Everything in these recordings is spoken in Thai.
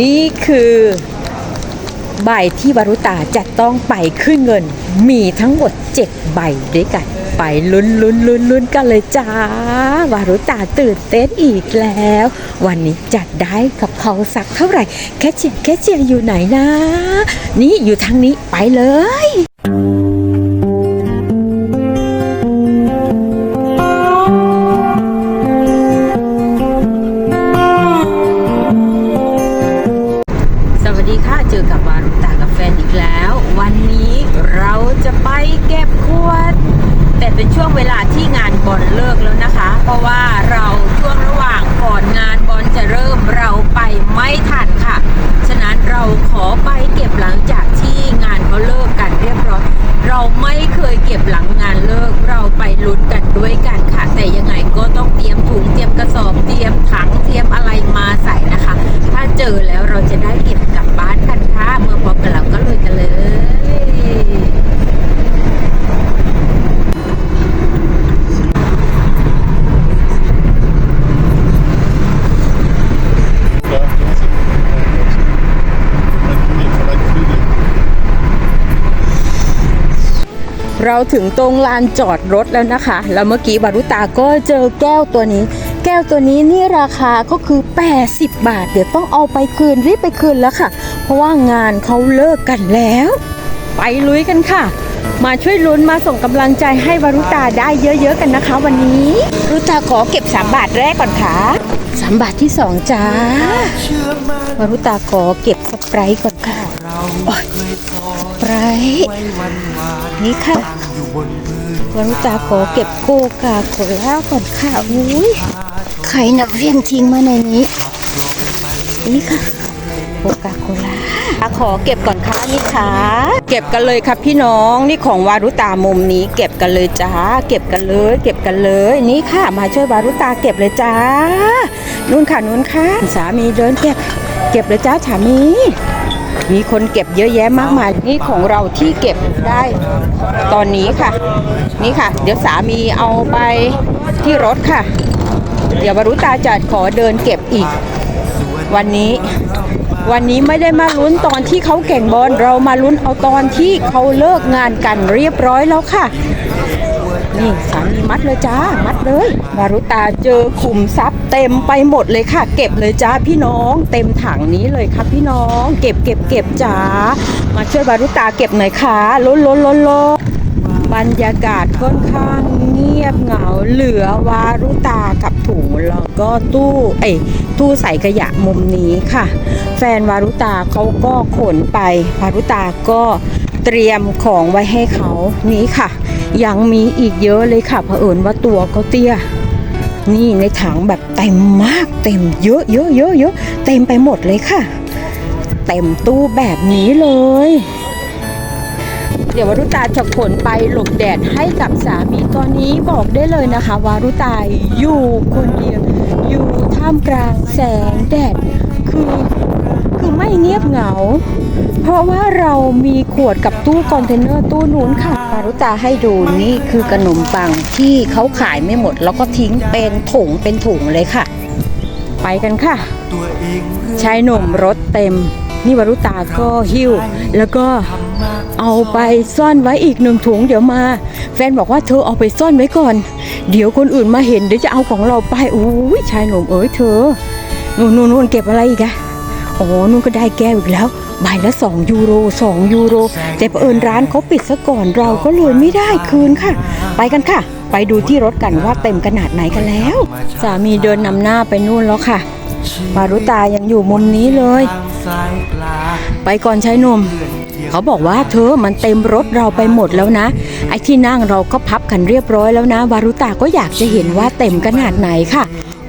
นี่คือใบที่วารุตาจะต้องไปขึ้นเงิน มีทั้งหมด 7 ใบด้วยกัน ไปลุ้นลุ้นลุ้นลุ้นกันเลยจ้าวารุตาตื่นเต้นอีกแล้ว วันนี้จัดได้กับเขาสักเท่าไหร่ แคชเชียร์แคชเชียร์อยู่ไหนนะ นี่อยู่ทางนี้ไปเลย บอลเลิกแล้วนะคะ เพราะว่าเราช่วงระหว่างก่อนงานบอลจะเริ่มเราไปไม่ทันค่ะ ฉะนั้นเราขอไปเก็บหลังจากที่งานเขาเลิกกันเรียบร้อยเราไม่เคยเก็บหลังงานเลิกเราไปลุ้นกันด้วยกันค่ะ แต่ยังไงก็ต้องเตรียมถุงเตรียมกระสอบเตรียมถังเตรียมอะไรมาใส่นะคะ ถ้าเจอแล้วเราจะได้เก็บกลับบ้านกันค่ะเมื่อพร้อมกันเราก็ลุยกันเลย เราถึงตรงลานจอดรถแล้วนะคะ แล้วเมื่อกี้บารุตาก็เจอแก้วตัวนี้ แก้วตัวนี้นี่ราคาก็คือ 80 บาท เดี๋ยวต้องเอาไปคืนรีบไปคืนแล้วค่ะ เพราะว่างานเขาเลิกกันแล้ว ไปลุยกันค่ะ มาช่วยลุ้นมาส่งกำลังใจให้วรุตาได้เยอะๆกันนะคะ วันนี้ รุตาขอเก็บ 3 บาทแรกก่อนค่ะ3บาทที่ 2จ้าวรุตาขอเก็บสไปร์ก่อนค่ะสไปร์นี่ค่ะวรุตาขอเก็บโคกาโคล่าก่อนค่ะอุ้ยใครนับเรียงทิ้งมาในนี้ นี่ค่ะโคกาโคล่า ขอเก็บก่อนค่ะนี่ค่ะ เก็บกันเลยครับพี่น้องนี่ของวารุตามุมนี้ เก็บกันเลยจ้า เก็บกันเลย เก็บกันเลยนี่ค่ะมาช่วยวารุตาเก็บเลยจ้านู่นค่ะนู่นค่ะสามีเดินเก็บ เก็บเลยจ้าสามีมีคนเก็บเยอะแยะมากมายนี่ของเราที่เก็บได้ตอนนี้ค่ะ นี่ค่ะ เดี๋ยวสามีเอาไปที่รถค่ะ เดี๋ยววารุตาจะขอเดินเก็บอีก วันนี้ วันนี้ไม่ได้มาลุ้นตอนที่เขาแข่งบอลเรามาลุ้นเอาตอนที่เขาเลิกงานกันเรียบร้อยแล้วค่ะ นี่สามีมัดเลยจ้า มัดเลย มารุตาเจอขุมทรัพย์เต็มไปหมดเลยค่ะ เก็บเลยจ้าพี่น้อง เต็มถังนี้เลยครับพี่น้อง เก็บเก็บเก็บจ้า มาช่วยวารุตาเก็บหน่อยค่ะล้นล้นล้นล้นบรรยากาศค่อนข้าง งียบเหงาเหลือวารุตากับถุงแล้วก็ตู้เอ้ตู้ใส่ขยะมุมนี้ค่ะ แฟนวารุตาเขาก็ขนไป วารุตาก็เตรียมของไว้ให้เขานี้ค่ะ ยังมีอีกเยอะเลยค่ะเผอิญว่าตัวเขาเตี้ย นี่ในถังแบบเต็มมากเต็มเยอะเยอะเยอะเยอะเต็มไปหมดเลยค่ะ เต็มตู้แบบนี้เลย เดี๋ยววารุตาจะขนไปหลบแดดให้กับสามีตอนนี้บอกได้เลยนะคะวารุตาอยู่คนเดียวอยู่ท่ามกลางแสงแดดคือคือไม่เงียบเหงา เพราะว่าเรามีขวดกับตู้คอนเทนเนอร์ตู้นู้นค่ะวารุตาให้ดูนี่คือขนมปังที่เขาขายไม่หมด แล้วก็ทิ้งเป็นถุงเป็นถุงเลยค่ะ ไปกันค่ะชายหนุ่มรถเต็ม นี่วรุตาก็หิ้ว แล้วก็เอาไปซ่อนไว้อีกหนึ่งถุงเดี๋ยวมา แฟนบอกว่าเธอเอาไปซ่อนไว้ก่อน เดี๋ยวคนอื่นมาเห็นเดี๋ยวจะเอาของเราไปอุ้ยชายหนุ่มเอ้ยเธอนู่นนู่นเก็บอะไรอีกอะโอ้นู่นก็ได้แก้วอีกแล้วใบละ2ยูโร2ยูโร แต่เผอิญร้านเขาปิดซะก่อนเราก็เลยไม่ได้คืนค่ะ ไปกันค่ะ ไปดูที่รถกันว่าเต็มขนาดไหนกันแล้ว สามีเดินนำหน้าไปนู่นแล้วค่ะปารุตายังอยู่มุมนี้เลย ไปก่อนชายหนุ่มเขาบอกว่าเธอมันเต็มรถเราไปหมดแล้วนะ ไอ้ที่นั่งเราก็พับกันเรียบร้อยแล้วนะ วารุตาก็อยากจะเห็นว่าเต็มขนาดไหนค่ะ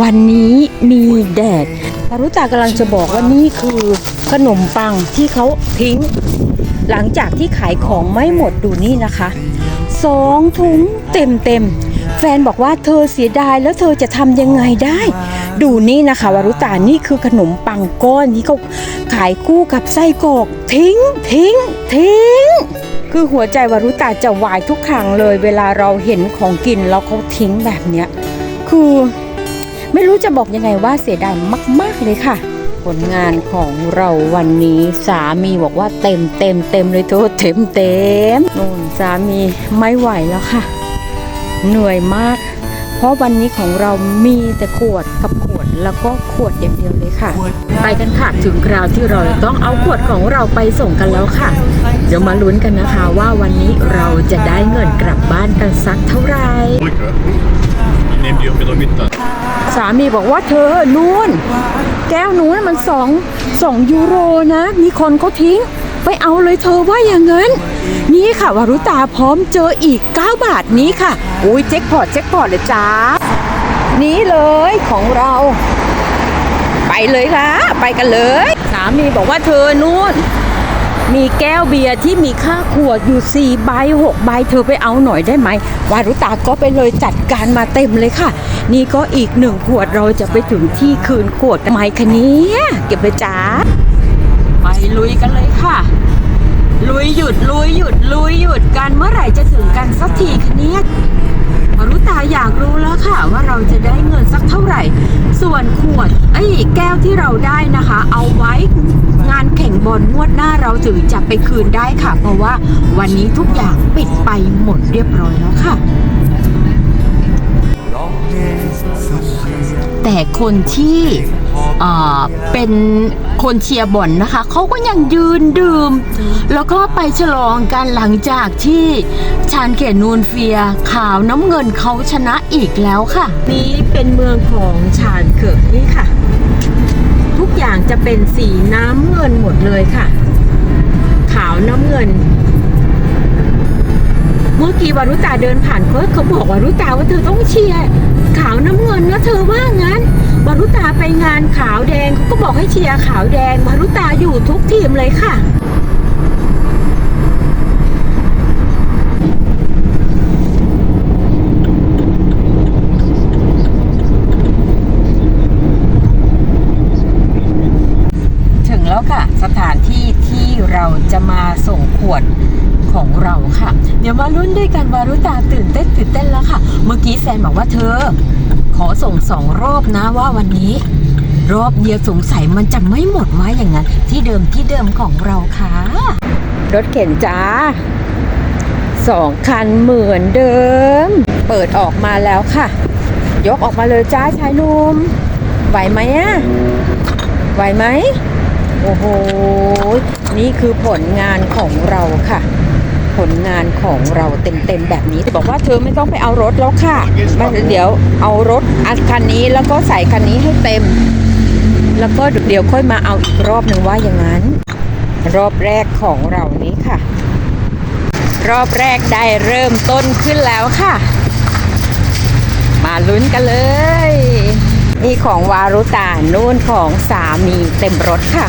วันนี้มีแดด วารุตากำลังจะบอกว่านี่คือขนมปังที่เขาทิ้ง หลังจากที่ขายของไม่หมดดูนี่นะคะ สองถุงเต็มเต็มแฟนบอกว่าเธอเสียดายแล้วเธอจะทำยังไงได้ ดูนี่นะคะวารุตานี่คือขนมปังก้อนที่เขาขายคู่กับไส้กรอกทิ้ง ทิ้ง ทิ้ง คือหัวใจวารุตาจะวายทุกครั้งเลยเวลาเราเห็นของกินแล้วเขาทิ้งแบบเนี้ยคือไม่รู้จะบอกยังไงว่าเสียดายมาก ๆเลยค่ะ ผลงานของเราวันนี้สามีบอกว่าเต็มเต็มเต็มเลยโทษเต็มเต็มนู่นสามีไม่ไหวแล้วค่ะ เหนื่อยมาก เพราะวันนี้ของเรามีแต่ขวดกับขวดแล้วก็ขวดอย่างเดียวเลยค่ะ ไปกันค่ะถึงคราวที่เราต้องเอาขวดของเราไปส่งกันแล้วค่ะ เดี๋ยวมาลุ้นกันนะคะว่าวันนี้เราจะได้เงินกลับบ้านกันสักเท่าไหร่ สามีบอกว่าเธอนู่น แก้วนู้นมันสองสองยูโรนะ มีคนเขาทิ้ง ไปเอาเลยเธอว่าอย่างนั้น นี่ค่ะวารุตาพร้อมเจออีก 9 บาทนี้ค่ะ อุ้ยเจ็คพอตเจ็คพอตเลยจ้า นี้เลยของเรา ไปเลยค่ะ ไปกันเลย สามีบอกว่าเธอนู่น มีแก้วเบียร์ที่มีค่าขวดอยู่ 4 ใบ 6 ใบ เธอไปเอาหน่อยได้ไหม วารุตาก็ไปเลยจัดการมาเต็มเลยค่ะ นี่ก็อีกหนึ่งขวดเราจะไปถึงที่คืนขวดไหมคะเนี้เก็บเลยจ้า ไปลุยกันเลยค่ะ ลุยหยุดลุยหยุดลุยหยุดกันเมื่อไหร่จะถึงกันสักทีคะเนี้วารุตาอยากรู้แล้วค่ะว่าเราจะได้เงินสักเท่าไหร่ ส่วนขวดไอ้แก้วที่เราได้นะคะ เอาไว้ งานแข่งบอลงวดหน้าเราถึงจะไปคืนได้ค่ะ เพราะว่าวันนี้ทุกอย่างปิดไปหมดเรียบร้อยแล้วค่ะ แต่คนที่อ่าเป็นคนเชียร์บอลนะคะ เขาก็ยังยืนดื่ม แล้วก็ไปฉลองกันหลังจากที่ชานเขตนูนเฟียขาวน้ำเงินเขาชนะอีกแล้วค่ะ นี้เป็นเมืองของชานเกิดนี่ค่ะ จะเป็นสีน้ำเงินหมดเลยค่ะ ขาวน้ำเงิน เมื่อกี้วารุตาเดินผ่านเขาเขาบอกวารุตาว่าเธอต้องเชียร์ขาวน้ำเงินนะเธอว่างั้นวารุตาไปงานขาวแดงเขาก็บอกให้เชียร์ขาวแดงวารุตาอยู่ทุกทีมเลยค่ะ ถึงแล้วค่ะ สถานที่ที่เราจะมาส่งขวดของเราค่ะ เดี๋ยวมาลุ้นด้วยกันวารุตาตื่นเต้นตื่นเต้นแล้วค่ะ เมื่อกี้แฟนบอกว่าเธอ ขอส่งสองรอบนะว่าวันนี้ รอบเดียวสงสัยมันจะไม่หมดไว้อย่างนั้น ที่เดิมที่เดิมของเราค่ะ รถเข็นจ้าสองคันเหมือนเดิม เปิดออกมาแล้วค่ะ ยกออกมาเลยจ้าชายนุ่มไหวไหมอะไหวไหมโอ้โห นี่คือผลงานของเราค่ะ ผลงานของเราเต็มๆแบบนี้บอกว่าเธอไม่ต้องไปเอารถแล้วค่ะมาเดี๋ยวเอารถอัดคันนี้แล้วก็ใส่คันนี้ให้เต็ม แล้วก็เดี๋ยวค่อยมาเอาอีกรอบหนึ่งว่าอย่างนั้น รอบแรกของเรานี้ค่ะ รอบแรกได้เริ่มต้นขึ้นแล้วค่ะ มาลุ้นกันเลยนี่ของวารุตานู่นของสามีเต็มรถค่ะ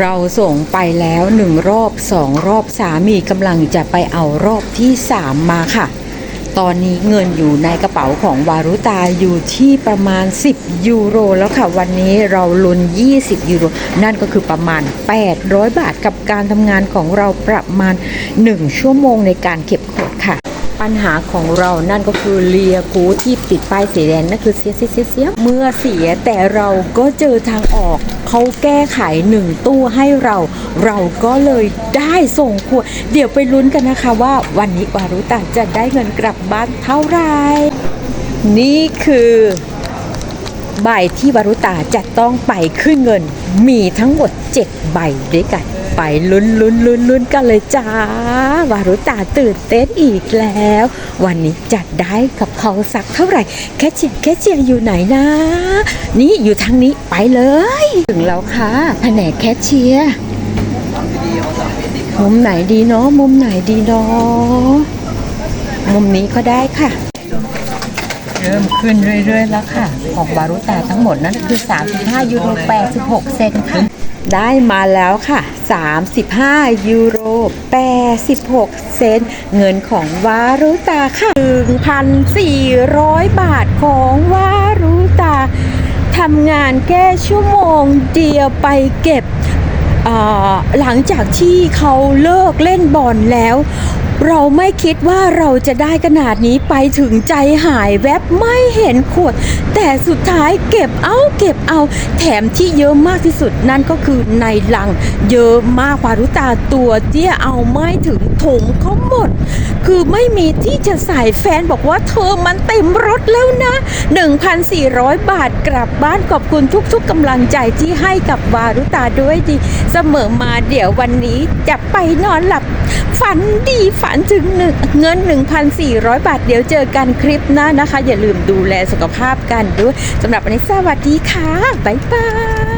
เราส่งไปแล้วหนึ่งรอบสองรอบสามีกำลังจะไปเอารอบที่สามมาค่ะ ตอนนี้เงินอยู่ในกระเป๋าของวารุตาอยู่ที่ประมาณ 10 ยูโรแล้วค่ะ วันนี้เราลุ้น20 ยูโร นั่นก็คือประมาณ 800 บาทกับการทำงานของเราประมาณ 1 ชั่วโมงในการเก็บขวดค่ะ ปัญหาของเรานั่นก็คือเลียกูที่ติดป้ายสีแดงนั่นคือเสียเสียเสียเสียเมื่อเสียแต่เราก็เจอทางออก เขาแก้ไขหนึ่งตู้ให้เรา เราก็เลยได้ส่งขวดเดี๋ยวไปลุ้นกันนะคะว่าวันนี้วารุตาจะได้เงินกลับบ้านเท่าไหร่นี่คือใบที่วารุตาจะต้องไปขึ้นเงินมีทั้งหมด 7 ใบด้วยกัน ไปลุ้นลุ้นลุ้นลุ้นกันเลยจ้าวารุตาตื่นเต้นอีกแล้ว วันนี้จัดได้กับเขาสักเท่าไหร่ แคชเชียร์แคชเชียร์อยู่ไหนนะ นี่อยู่ทางนี้ไปเลย ถึงแล้วค่ะแผนกแคชเชียร์มุมไหนดีเนาะมุมไหนดีเนาะมุมนี้ก็ได้ค่ะ เริ่มขึ้นเรื่อย ๆ แล้วค่ะ ของวารุตาทั้งหมดนั้นคือ 35 ยูโร86 เซนต์ค่ะ ได้มาแล้วค่ะ 35 ยูโร 86 เซนเงินของวารุตาค่ะ 1,400 บาทของวารุตาทำงานแค่ชั่วโมงเดียวไปเก็บหลังจากที่เขาเลิกเล่นบอลแล้ว เราไม่คิดว่าเราจะได้ขนาดนี้ไปถึงใจหายแวบไม่เห็นขวด แต่สุดท้ายเก็บเอาเก็บเอา แถมที่เยอะมากที่สุดนั่นก็คือในลัง เยอะมากวารุตาตัวเตี้ยเอาไม่ถึงถุงเขาหมด คือไม่มีที่จะใส่แฟนบอกว่าเธอมันเต็มรถแล้วนะ 1,400 บาทกลับบ้านขอบคุณทุกๆกำลังใจที่ให้กับวารุตาด้วยดี เสมอมาเดี๋ยววันนี้จะไปนอนหลับฝันดีฝันถึงหนึ่งเงิน 1,400 บาท เดี๋ยวเจอกันคลิปหน้านะคะ อย่าลืมดูแลสุขภาพกันด้วยสำหรับวันนี้สวัสดีค่ะ บ๊ายบาย